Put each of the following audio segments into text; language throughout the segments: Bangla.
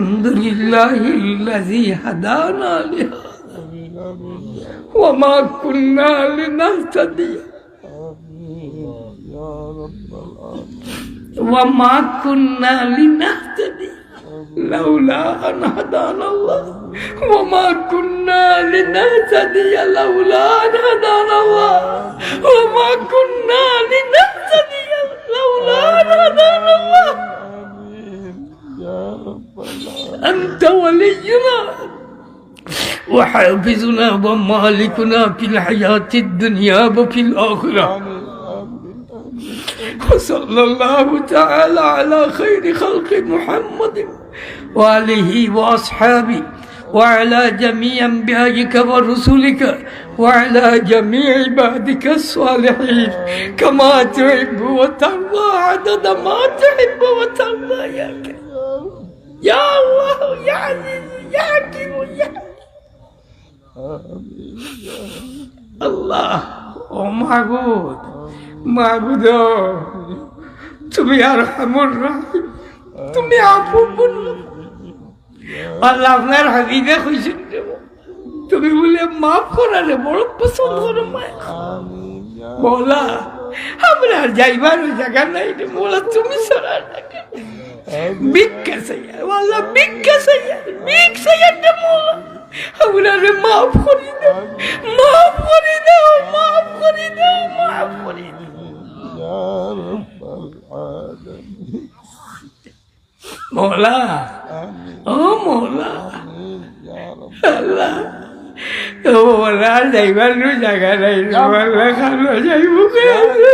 الحمد لله الذي هدانا لهذا. وما كنا لنهتدي. وما كنا لنهتدي. لولا أن هدانا الله. وما كنا لنهتدي. لولا أن هدانا الله. وما كنا لنهتدي. لولا أن هدانا الله. أنت ولينا. وحافظنا ومالكنا في الحياة الدنيا وفي الآخرة. وصلى الله تعالى على خير خلق محمد وآله وأصحابه وعلى جميع أنبيائك ورسلك وعلى جميع عبادك الصالحين. كما تحب وترضى عدد ما تحب وترضى يا كريم আল্লাহ আল্লাহ ও মাগুদ মাগুদ, তুমি আর হামুর তুমি আপু আল্লাহ আপনার হাগি খুশি তুমি বলে মাফ করালে বড় পছন্দ করো বলা, আমরা যাইবার জায়গা নাই বলা, তুমি সরার ভিক্ষা সাইয়া বলা ভিক্ষা সাইয়া ভিক সাইয়া রে মোলা। আমরা মাফ করি দাও, মাফ করে দাও, মাফ করে দাও, মাফ করে দাও। মোলা, ও মোলা, আল্লাহ, ও মোলা, যাইবার জায়গা নাই রে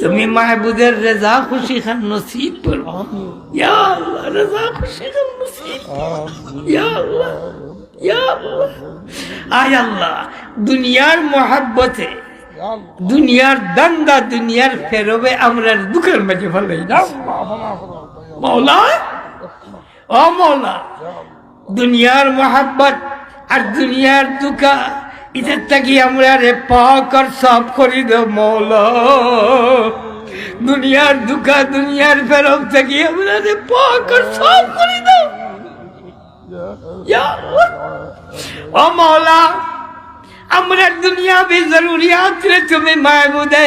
তুমি মাহবুদের রেজা খুশি খান নসিব করো। ইয়া আল্লাহ রেজা খুশি খান নসিব ইয়া আল্লাহ ইয়া আল্লাহ। আয় আল্লাহ দুনিয়ার মহাব্বতে দুনিয়ার দান্দা দুনিয়ার ফেরবে আমরা দুঃখের মাঝে ফেলাই না? মৌলা? ও মৌলা দুনিয়ার মহাব্বত আর দুনিয়ার দুঃখা এটার থাকি আমরা রে পাক আর সাফ করি দে মৌল। দুনিয়ার দুঃখা দুনিয়ার ফেরব থাকি আমরা রে পাক আর সাফ করি দাও ও মৌলা আমরা দুনিয়া বে জরুরিয়াত রে তুমি মাহবুদে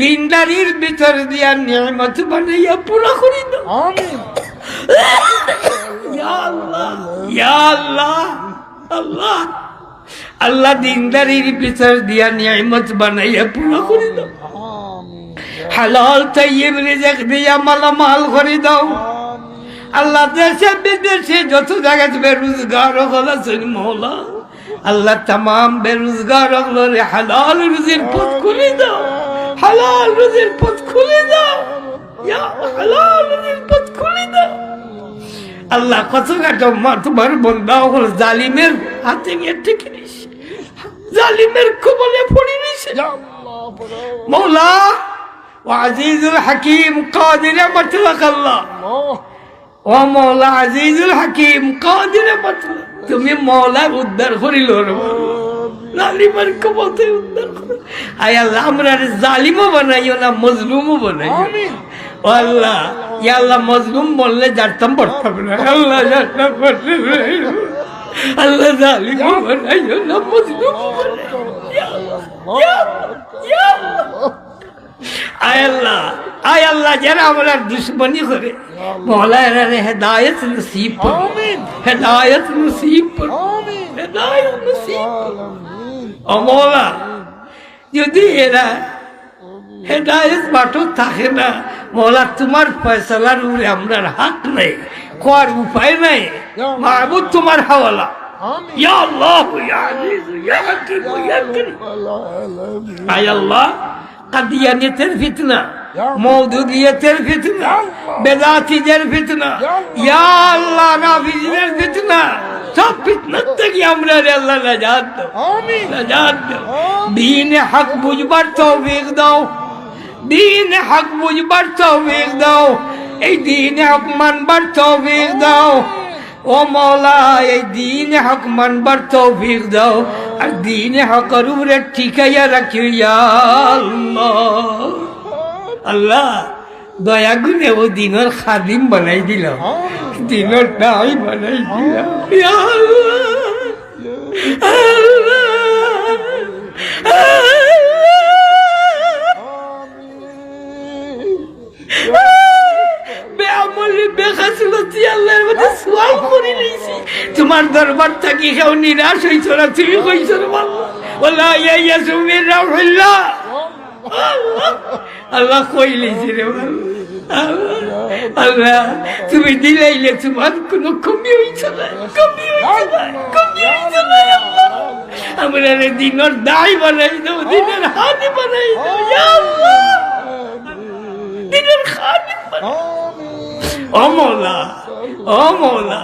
দিনদারির ভিতর দিয়া নিয়ামত বানাইয়া পুরো করি দাও ইয়া আল্লাহ ইয়া আল্লাহ আল্লাহ। আল্লাহ দিনদারির ভিতর দিয়া নিয়ামত বানাইয়া পুরো করে দাও। হালাল তাইয়িব রিজিক দিয়া মালামাল করে দাও। আল্লাহ দেশে বিদেশে যত জায়গায় বেরোজগার হল মৌলা আল্লাহ তাম বেরোজগার হলো রে। হালাল রুজির পথ খুলে দাও। হালাল রুজির পথ খুলে দাও। হালাল রুজির পথ খুলে দাও। আল্লাহ কত কাটো তোমার বন্ধা হল জালিমের হাতে নিয়ে ঠিক। জালিমের কবলে পড়ে মৌলা ও আজিজুল হাকিম কাদিরে মতলাক আল্লাহ ও মৌলা আজিজুল হাকিম কাদিরে মতলাক তুমি মৌলা উদ্ধার করিল জালিমের কবতে উদ্ধার করো। আয় আল্লাহ আমরা জালিমও বানাইও না মজলুমও বানাইও ও আল্লাহ ইয়া আল্লাহ মজলুম বললে জানতাম পড়তাম না। আল্লাহ জানতাম পড়তে আল্লাহ জালিমও বানাইও না ইয়া ইয়া ইয়া আল্লাহ। আয় আল্লাহ আয় আল্লাহ যারা আমরা দুশ্মনী করে মৌলা এরা হেদায়ত নসিব করো হেদায়ত নসিব করো হেদায়ত নসিব ও মৌলা যদি এরা হেদায়ত বাটো থাকে না মৌলা তোমার ফয়সলার উপরে আমরা হাত নেই কোয়ার উপায় নাই মাহবুদ তোমার হাওয়ালা। ইয়া আল্লাহ ইয়া আজিজ ইয়া হাকিম ইয়া করিম আয় আল্লাহ কাদিয়ানিয়তের ফিতনা মৌদুদিয়তের ফিতনা বেদাতিদের ফিতনা ইয়া আল্লাহ নাফিজদের ফিতনা সব ফিতনার থেকে আমরা রে আল্লাহ নাজাত দাও নাজাত দাও দিন হক বুঝবার তৌফিক দাও। দিন হক বুঝবার তৌফিক দাও। এই দিন হক মানবার তৌফিক দাও। ও মৌলা, এই দিন হক মানবার তৌফিক দাও। আর দিন হকের উপরে ঠিকাইয়া রাখি ইয়া আল্লাহ। আল্লাহ, দয়া গুনে ও দিনের খাদিম বানাই দিল দিনের নাই বানাই দিল ইয়া আল্লাহ তোমার দরবার থাকি কেউ নিরাশ হইছ না। তুমি কইছ বলা ইয়া সুমির রাহুল্লাহ আল্লাহ কই লিছি রে আল্লাহ। আল্লাহ, তুমি দিলাইলে তোমার কোনো কমি হইছ না, কমি হইছ আমরা রে দিনের দায় বানাই দাও, দিনের হানি বানাই দাও আল্লাহ। দিনের খানি ও মৌলা ও মৌলা,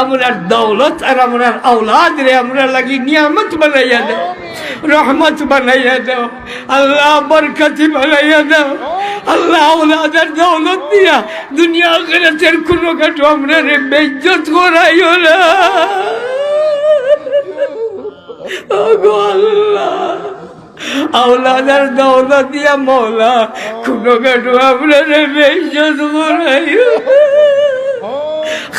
আমরার দৌলত আর আমরার আওলাদ রে আমরা লাগি নিয়ামত বানাইয়া দাও, রহমত বানাইয়া দাও, আল্লাহ বরকতি বানাইয়া দাও, আল্লাহ আওলাদের দৌলত দিয়া দুনিয়া আখেরাতের কোনো কাটো আমরা রে বেজ্জত করাইও না। ওগো আল্লাহ, আওলাদার দৌলত দিয়া মৌলা কোনো আমরা রে করাইও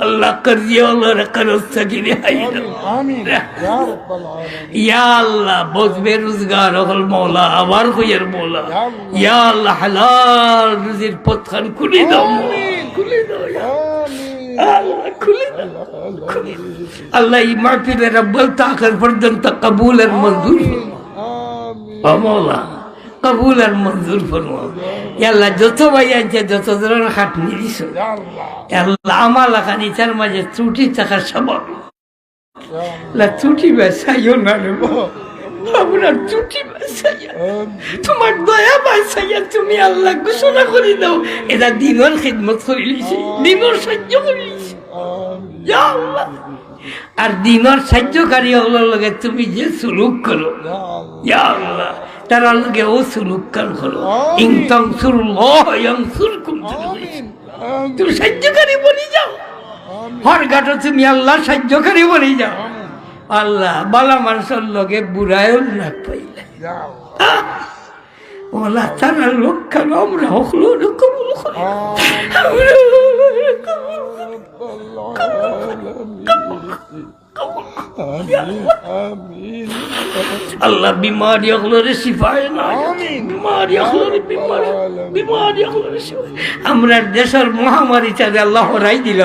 আল্লাহ আল্লাহ রোজগার হল মৌলা আবার হইয়ের মৌলা। ইয়াল্লা আল্লাহ। হালাল রুজির পথখান দাও। খুলি দাও আল্লাহ এই মাহফিলের আব্বাল তাকার পর্যন্ত কবুলের মঞ্জুর অমলা কবুল আর মঞ্জুর করব যত ভাই আছে যত ধরনের হাট দিস আল্লাহ আমার লাখানি তার মাঝে ত্রুটি থাকার সব ত্রুটি বেসাইও না নেব আপনার তোমার দয়া তুমি আল্লাহ ঘোষণা করে দাও এরা দিনর দিনর আর দিনর সাহায্যকারী লগে তুমি যে সুলুক করো আল্লাহ তারা লগে ও সুলুক কাল করো। ইংতং সুর লং সুর তুমি সাহায্যকারী বলি যাও। হর ঘাটো তুমি আল্লাহ সাহায্যকারী বলি যাও। আল্লাহ বালা মানুষের লগে বুড়ায়ও না পাইলে। ওলা তারা লোক কেন আমরা আল্লাহ বিমারি হকলোরে সিফায় না। বিমারি বিমারি বিমারি আমরা দেশের মহামারী চাঁদে আল্লাহ রাই দিল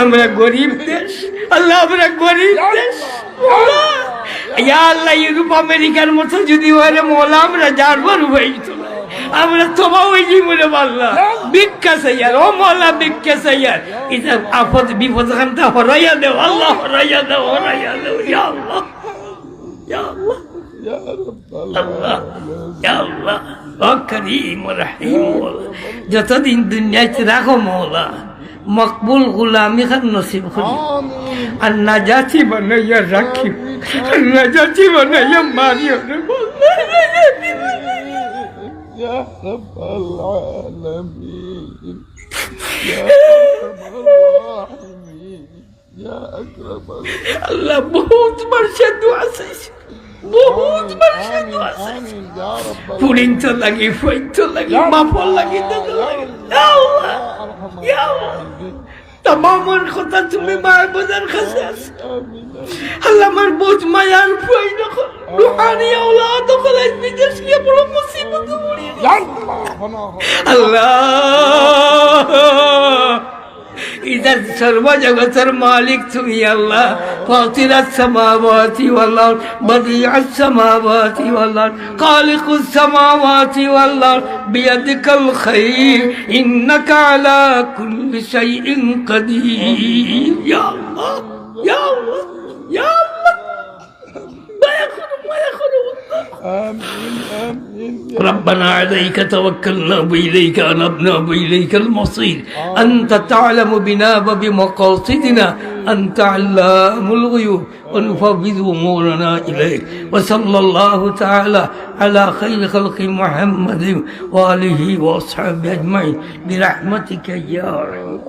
আমরা গরিব দেশ। আল্লাহ রাখবারি আল্লাহ। ইউরোপ আমেরিকার মতো যদি হয় মোলা আমরা জারবার হয়ে আমরা তোমা ওই জীবনে পারলাম। ভিক্ষা সাইয়ার ও মোলা ভিক্ষা সাইয়ার এটা আফত বিপদ খানটা হরাইয়া দেও আল্লাহ হরাইয়া দেও হরাইয়া দেব যতদিন দুনিয়া রাখো মৌলা। মকবুল গুলামি খান নসিব করি। আর নাজাচি বানাইয়া রাখি। নাজাচি বানাইয়া মারিও রে আল্লাহ বহুত মানুষের দোয়া চাইছে। বহুত লাগি ফৈন তো লাগি মাফল লাগি তো লাগি। তামামার কথা তুমি মায় বোঝার কাছে আল্লাহ আমার বোঝ মায়ার ভয় যখন রুহানি আওলাদ কলাই বিদেশ গিয়ে বড় আল্লাহ! ইদার সর্বজগতের মালিক তুমি আল্লাহ ফাতির السماوات والارض بديع السماوات والارض خالق السماوات والارض بيدك الخير انك على كل شيء قدير يا الله يا الله يا الله آمين آمين. ربنا عليك توكلنا وإليك أنبنا وإليك المصير. أنت تعلم بنا وبمقاصدنا. أنت علام الغيوب. ونفوض أمورنا إليك. وصلى الله تعالى على خير خلق محمد وآله وأصحابه أجمعين. برحمتك يا رب